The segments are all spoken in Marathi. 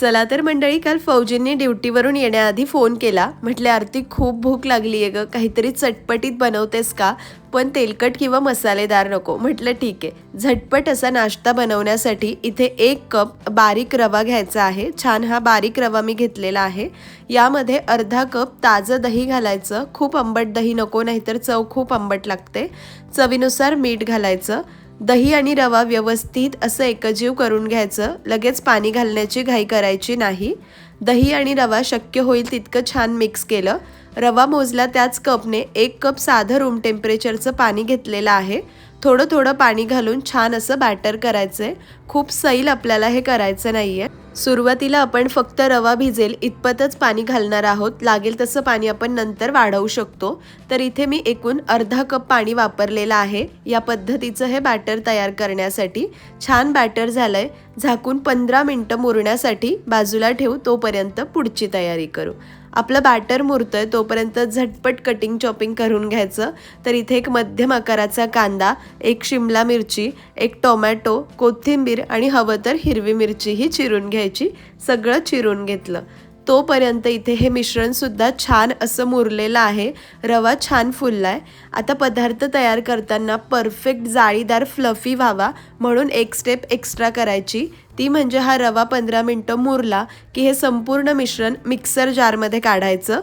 चला तर मंडळी काल फौजींनी ड्युटीवरून येण्याआधी फोन केला. म्हटले आरती खूप भूक लागली आहे ग. काहीतरी चटपटीत बनवतेस का? पण तेलकट किंवा मसालेदार नको. म्हटलं ठीक. आहे झटपट असा नाश्ता बनवण्यासाठी इथे एक कप बारीक रवा घ्यायचा आहे. छान हा बारीक रवा मी घेतलेला आहे. यामध्ये अर्धा कप ताजं दही घालायचं. खूप आंबट दही नको नाहीतर चव खूप आंबट लागते. चवीनुसार मीठ घालायचं. दही आणि रवा व्यवस्थित असं एकजीव करून घ्यायचं. लगेच पाणी घालण्याची घाई करायची नाही. दही आणि रवा शक्य होईल तितकं छान मिक्स केलं. रवा मोजला त्याच कपने एक कप साधं रूम टेम्परेचरचं पाणी घेतलेलं आहे. थोडं थोडं पाणी घालून छान असं बॅटर करायचं आहे खूप सैल आपल्याला हे करायचं नाही आहे सुरुवातीला आपण फक्त रवा भिजेल इतपतच पाणी घालणार आहोत. लागेल तसं पाणी आपण नंतर वाढवू शकतो. तर इथे मी एकूण अर्धा कप पाणी वापरलेलं आहे. या पद्धतीचं हे बॅटर तयार करण्यासाठी. छान बॅटर झालंय. झाकून पंधरा मिनटं मुरण्यासाठी बाजूला ठेवू तोपर्यंत पुढची तयारी करू. आपलं बॅटर मुरतंय तोपर्यंत झटपट कटिंग चॉपिंग करून घ्यायचं. तर इथे एक मध्यम आकाराचा कांदा एक शिमला मिरची एक टोमॅटो कोथिंबीर आणि हवं तर हिरवी मिरचीही चिरून घ्यायची. सगळं चिरून घेतलं. तोपर्यंत इथे हे मिश्रणसुद्धा छान असं मुरलेलं आहे. रवा छान फुलला आहे आता पदार्थ तयार करताना परफेक्ट जाळीदार फ्लफी व्हावा म्हणून एक स्टेप एक्स्ट्रा करायची. ती म्हणजे हा रवा पंधरा मिनटं मुरला की हे संपूर्ण मिश्रण मिक्सर जारमध्ये काढायचं.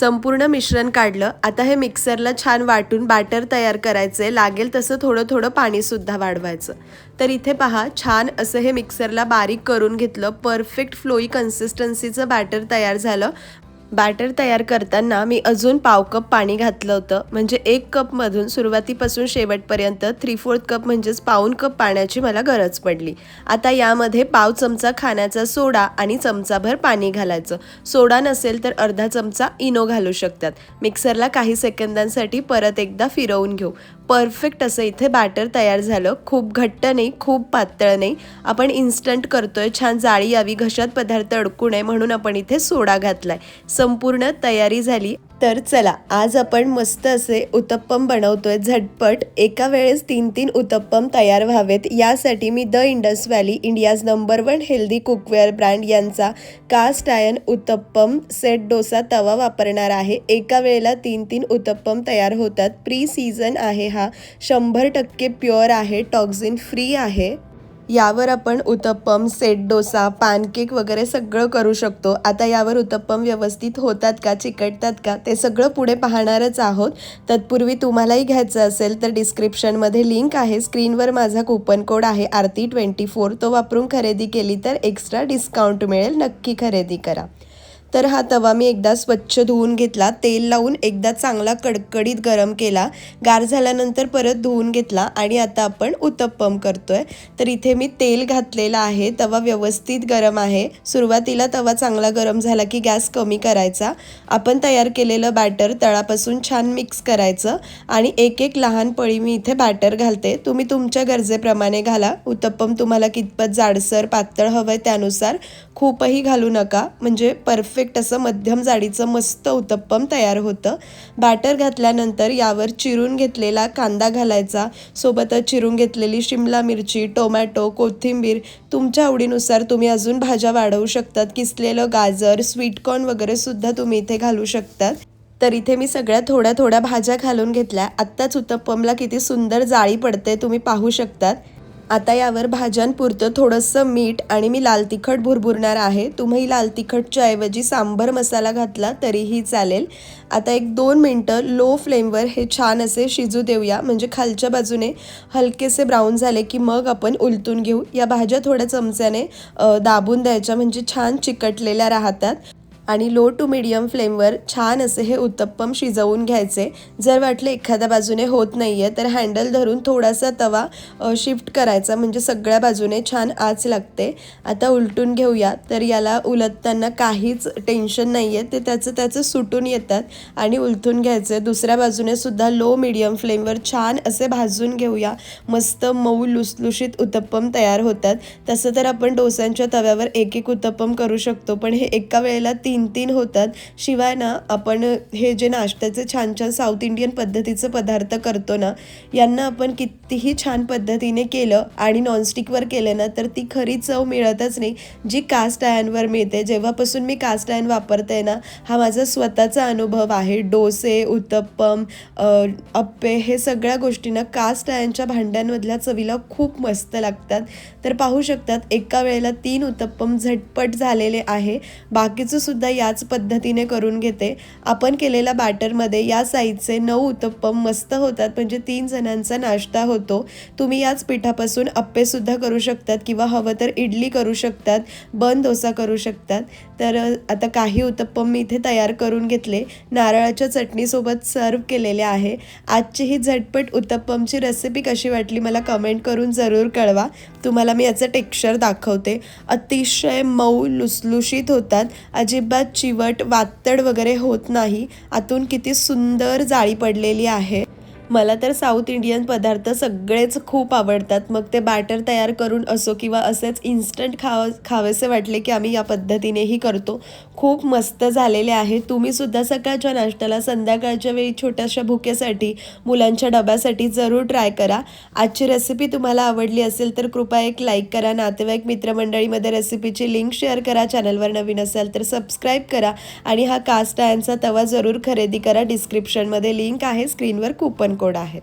संपूर्ण मिश्रण काढलं. आता हे मिक्सरला छान वाटून बॅटर तयार करायचं आहे लागेल तसं थोडं थोडं पाणीसुद्धा वाढवायचं. तर इथे पहा छान असं हे मिक्सरला बारीक करून घेतलं. परफेक्ट फ्लोई कन्सिस्टन्सीचं बॅटर तयार झालं. बॅटर तयार करताना मी अजून पाव कप पाणी घातलं होतं. म्हणजे एक कपमधून सुरुवातीपासून शेवटपर्यंत थ्री फोर्थ कप म्हणजेच पाऊन कप पाण्याची मला गरज पडली. आता यामध्ये पाव चमचा खाण्याचा सोडा आणि चमचाभर पाणी घालायचं. सोडा नसेल तर अर्धा चमचा इनो घालू शकतात. मिक्सरला काही सेकंदांसाठी परत एकदा फिरवून घेऊ. परफेक्ट असं इथे बॅटर तयार झालं. खूप घट्ट नाही खूप पातळ नाही. आपण इन्स्टंट करतोय छान जाळी यावी घशात पदार्थ अडकू नये म्हणून आपण इथे सोडा घातलाय. संपूर्ण तयारी झाली. तर चला आज आपण मस्त असे उत्तप्पम बनवतोय झटपट. एका वेळेस तीन तीन उत्तप्पम तयार व्हावेत. यासाठी मी the Indus Valley India's number one healthy cookware brand यांचा cast iron uttapam set dosa tawa वापरणार आहे. एका वेळेला तीन तीन उत्तप्पम तयार होतात. प्री सीझन आहे हा. शंभर टक्के प्युअर आहे टॉक्झिन फ्री आहे. यावर आपण उत्तप्पम सेट डोसा पॅनकेक वगैरे सगळं करू शकतो. आता यावर उत्तप्पम व्यवस्थित होतात का चिकटतात का ते सगळं पुढे पाहणारच आहोत. तत्पूर्वी तुम्हालाही घ्यायचं असेल तर डिस्क्रिप्शनमध्ये लिंक आहे. स्क्रीनवर माझा कुपन कोड आहे आरती ट्वेंटी फोर. तो वापरून खरेदी केली तर एक्स्ट्रा डिस्काउंट मिळेल. नक्की खरेदी करा. तर हा तवा मी एकदा स्वच्छ धुवून घेतला. तेल लावून एकदा चांगला कडकडीत गरम केला. गार झाल्यानंतर परत धुवून घेतला आणि आता आपण उत्तप्पम करतोय. तर इथे मी तेल घातलेलं आहे. तवा व्यवस्थित गरम आहे. सुरुवातीला तवा चांगला गरम झाला की गॅस कमी करायचा. आपण तयार केलेलं बॅटर तळापासून छान मिक्स करायचं आणि एक एक लहान पळी मी इथे बॅटर घालते. तुम्ही तुमच्या गरजेप्रमाणे घाला. उत्तप्पम तुम्हाला कितपत जाडसर पातळ हवंय त्यानुसार खूपही घालू नका. म्हणजे परफेक्ट असं मध्यम जाडीचं मस्त उत्तप्पम तयार होतं. बॅटर घातल्यानंतर यावर चिरून घेतलेला कांदा घालायचा. सोबतच चिरून घेतलेली शिमला मिरची टोमॅटो कोथिंबीर तुमच्या आवडीनुसार तुम्ही अजून भाज्या वाढवू शकतात. किसलेलं गाजर स्वीटकॉर्न वगैरे सुद्धा तुम्ही इथे घालू शकतात. तर इथे मी सगळ्या थोड्या थोड्या भाज्या घालून घेतल्या. आत्ताच उत्तप्पमला किती सुंदर जाळी पडते तुम्ही पाहू शकतात. आता यावर भाज्यांपुरतं थोडंसं मीठ आणि मी लाल तिखट भुरभुरणार आहे. तुम्ही लाल तिखटच्या ऐवजी सांबर मसाला घातला तरीही चालेल. आता एक दोन मिनटं लो फ्लेमवर हे छान असे शिजू देऊया. म्हणजे खालच्या बाजूने हलकेसे ब्राऊन झाले की मग आपण उलटून घेऊ. या भाज्या थोड्या चमच्याने दाबून द्यायच्या. म्हणजे छान चिकटलेल्या राहतात. आणि लो टू मिडियम फ्लेमवर छान असे हे उत्तप्पम शिजवून घ्यायचे. जर वाटलं एखाद्या बाजूने होत नाही आहे तर हँडल धरून थोडासा तवा शिफ्ट करायचा. म्हणजे सगळ्या बाजूने छान आच लागते. आता उलटून घेऊया. तर याला उलटताना काहीच टेन्शन नाही आहे ते त्याचं त्याचं सुटून येतात आणि उलथून घ्यायचे. दुसऱ्या बाजूने सुद्धा लो मिडियम फ्लेमवर छान असे भाजून घेऊया. मस्त मऊ लुसलुशीत उत्तप्पम तयार होतात. तसं तर आपण डोस्यांच्या तव्यावर एक एक उत्तप्पम करू शकतो. पण हे एका वेळेला तीन तीन तीन होतात. शिवाय ना आपण हे जे नाश्त्याचे छान छान साऊथ इंडियन पद्धतीचे पदार्थ करतो ना यांना आपण कितीही छान पद्धतीने केलं आणि नॉनस्टिकवर केलं ना तर ती खरी चव मिळतच नाही. जी कास्ट आयनवर मिळते जेव्हापासून मी कास्ट आयन वापरते ना हा माझा स्वतःचा अनुभव आहे. डोसे उत्तप्पम अप्पे हे सगळ्या गोष्टींना कास्ट आयनच्या भांड्यांमधल्या चवीला खूप मस्त लागतात. तर पाहू शकतात एका वेळेला तीन उत्तप्पम झटपट झालेले आहे. बाकीचं सुद्धा सुद्धा याच पद्धतीने करून घेते. आपण केलेल्या बॅटरमध्ये या साईजचे नऊ उत्तप्पम मस्त होतात. म्हणजे तीन जणांचा नाश्ता होतो. तुम्ही याच पिठापासून अप्पेसुद्धा करू शकतात किंवा हवं तर इडली करू शकतात बन डोसा करू शकतात. तर आता काही उत्तप्पम मी इथे तयार करून घेतले. नारळाच्या चटणीसोबत सर्व केलेले आहे. आजची ही झटपट उत्तप्पमची रेसिपी कशी वाटली मला कमेंट करून जरूर कळवा. तुम्हाला मी याचं टेक्स्चर दाखवते. अतिशय मऊ लुसलुशीत होतात. अजिबात चिवट वातड वगैरे होत नाही. आतून किती सुंदर जाळी पडलेली आहे. मला तर साऊथ इंडियन पदार्थ सगळेच खूप आवडतात. मग ते बॅटर तयार करून असो किंवा असेच इन्स्टंट खाव खावेसे वाटले की आम्ही या पद्धतीनेही करतो. खूप मस्त झालेले आहे. तुम्ही सुद्धा सकाळच्या नाश्त्याला संध्याकाळच्या वेळी छोट्याशा भुकेसाठी मुलांच्या डब्यासाठी जरूर ट्राय करा. आजची रेसिपी तुम्हाला आवडली असेल तर कृपया एक लाईक करा. नातेवाईक मित्रमंडळीमध्ये रेसिपीची लिंक शेअर करा. चॅनलवर नवीन असाल तर सबस्क्राईब करा. आणि हा कास्ट आयनचा तवा जरूर खरेदी करा. डिस्क्रिप्शनमध्ये लिंक आहे. स्क्रीनवर कुपन गोड आहे